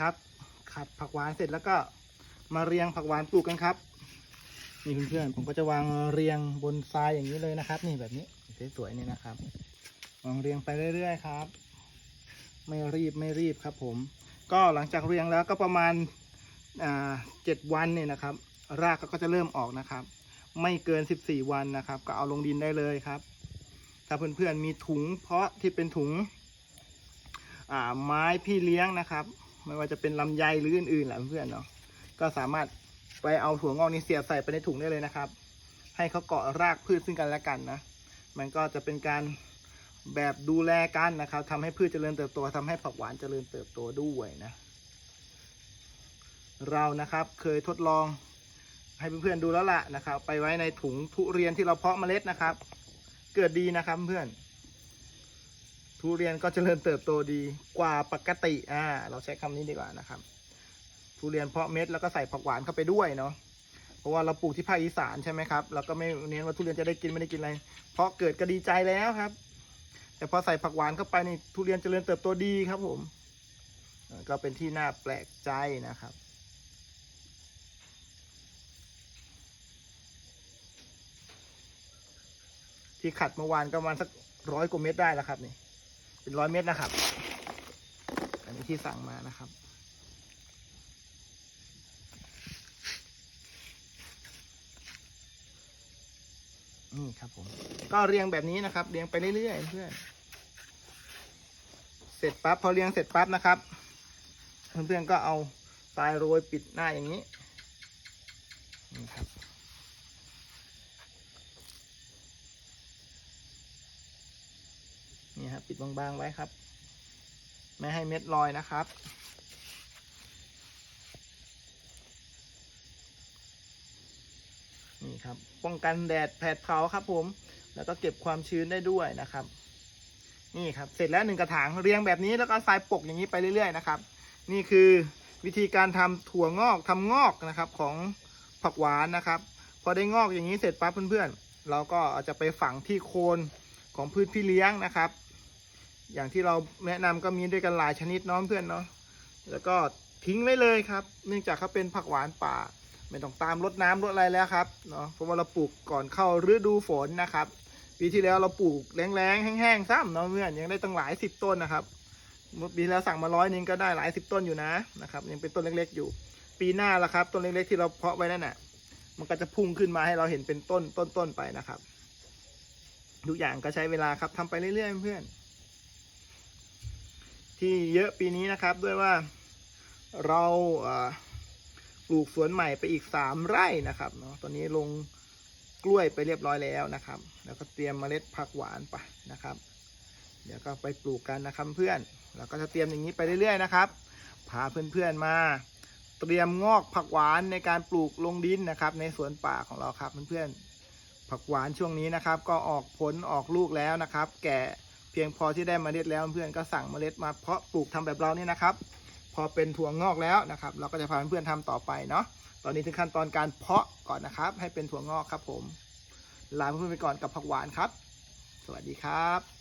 นะครับ ขัดผักหวานเสร็จแล้วก็มาเรียงผักหวานปลูกกันครับ นี่เพื่อนๆผมก็จะวางเรียงบนทรายอย่างนี้เลยนะครับ นี่แบบนี้สวยๆนี่นะครับวางเรียงไปเรื่อยๆครับ ไม่รีบไม่รีบครับ ผม ก็หลังจากเรียงแล้วก็ประมาณเจ็ดวันเนี่ยนะครับ รากก็จะเริ่มออกนะครับ ไม่เกิน 14 วันนะครับ ก็เอาลงดินได้เลยครับ ถ้าเพื่อนๆมีถุงเพาะที่เป็นถุงไม้พี่เลี้ยงนะครับ ไม่ว่าจะเป็นลำไยหรืออื่นๆแหละเพื่อนเนาะก็สามารถไปเอาถั่วงอกนี้เสียบใส่ไปในถุงได้เลยนะครับ ให้เขาเกาะรากพืชซึ่งกันและกันนะ มันก็จะเป็นการแบบดูแลกันนะครับทำให้พืชเจริญเติบโตทำให้ผักหวานเจริญเติบโตด้วยนะ เรานะครับเคยทดลองให้เพื่อนๆดูแล้วล่ะนะครับ ไปไว้ในถุงทุเรียนที่เราเพาะเมล็ดนะครับ เกิดดีนะครับเพื่อน ทุเรียนก็เจริญเติบโตดีกว่าปกติอ่าเราใช้คำนี้ดีกว่านะครับทุเรียนเพาะเม็ดแล้วก็ใส่ผักหวานเข้าไปด้วยเนาะเพราะว่าเราปลูกที่ภาคอีสานใช่ไหมครับเราก็ไม่เน้นว่าทุเรียนจะได้กินไม่ได้กินอะไร เพราะเกิดก็ดีใจแล้วครับ แต่พอใส่ผักหวานเข้าไปนี่ทุเรียนเจริญเติบโตดีครับผมก็เป็นที่น่าแปลกใจนะครับที่ขัดเมื่อวานก็ประมาณสักร้อยกว่าเม็ดได้แล้วครับนี่ เป็นร้อยเม็ดนะครับ อันนี้ที่สั่งมานะครับ นี่ครับผม ก็เรียงแบบนี้นะครับ เรียงไปเรื่อยๆเพื่อนเสร็จปั๊บพอเรียงเสร็จปั๊บนะครับ เพื่อนๆก็เอาทรายโรยปิดหน้าอย่างนี้นี่ครับ นี่ครับปิดบางๆไว้ครับ ไม่ให้เม็ดลอยนะครับ นี่ครับ ป้องกันแดดแผดเผาครับผม แล้วก็เก็บความชื้นได้ด้วยนะครับ นี่ครับ เสร็จแล้วหนึ่งกระถางเรียงแบบนี้แล้วก็ทรายปกอย่างนี้ไปเรื่อยๆนะครับ นี่คือวิธีการทำถั่วงอกทำงอกนะครับของผักหวานนะครับ พอได้งอกอย่างนี้เสร็จปั๊บเพื่อนๆเราก็อาจะไปฝังที่โคนของพืชพี่เลี้ยงนะครับ อย่างที่เราแนะนำก็มีด้วยกันหลายชนิดน้องเพื่อนเนาะแล้วก็ทิ้งไว้เลยครับ เนื่องจากเขาเป็นผักหวานป่า ไม่ต้องตามรดน้ำรดอะไรแล้วครับเนาะเพราะว่าเราปลูกก่อนเข้าฤดูฝนนะครับปีที่แล้วเราปลูกแรงๆแห้งๆซ้ำเนาะเพื่อนยังได้ตั้งหลายสิบต้นนะครับเมื่อปีที่แล้วสั่งมาร้อยนึงก็ได้หลายสิบต้นอยู่นะนะครับยังเป็นต้นเล็กๆอยู่ ปีหน้าละครับต้นเล็กๆที่เราเพาะไว้นั่นน่ะมันก็จะพุ่งขึ้นมาให้เราเห็นเป็นต้นต้นๆไปนะครับทุกอย่างก็ใช้เวลาครับทำไปเรื่อยๆเพื่อน ที่เยอะปีนี้นะครับด้วยว่าเราปลูกสวนใหม่ไปอีกสามไร่นะครับเนาะตอนนี้ลงกล้วยไปเรียบร้อยแล้วนะครับ แล้วก็เตรียมเมล็ดผักหวานไปนะครับ เดี๋ยวก็ไปปลูกกันนะครับเพื่อนเราก็จะเตรียมอย่างนี้ไปเรื่อยๆนะครับพาเพื่อนๆมา เตรียมงอกผักหวานในการปลูกลงดินนะครับ ในสวนป่าของเราครับเพื่อนๆผักหวานช่วงนี้นะครับ ก็ออกผลออกลูกแล้วนะครับ แก่ เพียงพอที่ได้เมล็ดแล้วเพื่อนก็สั่งเมล็ดมาเพาะปลูกทำแบบเราเนี่ยนะครับ พอเป็นถั่วงอกแล้วนะครับ เราก็จะพาเพื่อนๆทำต่อไปเนาะตอนนี้ถึงขั้นตอนการเพาะก่อนนะครับ ให้เป็นถั่วงอกครับผมลาเพื่อนๆไปก่อนกับผักหวานครับ สวัสดีครับ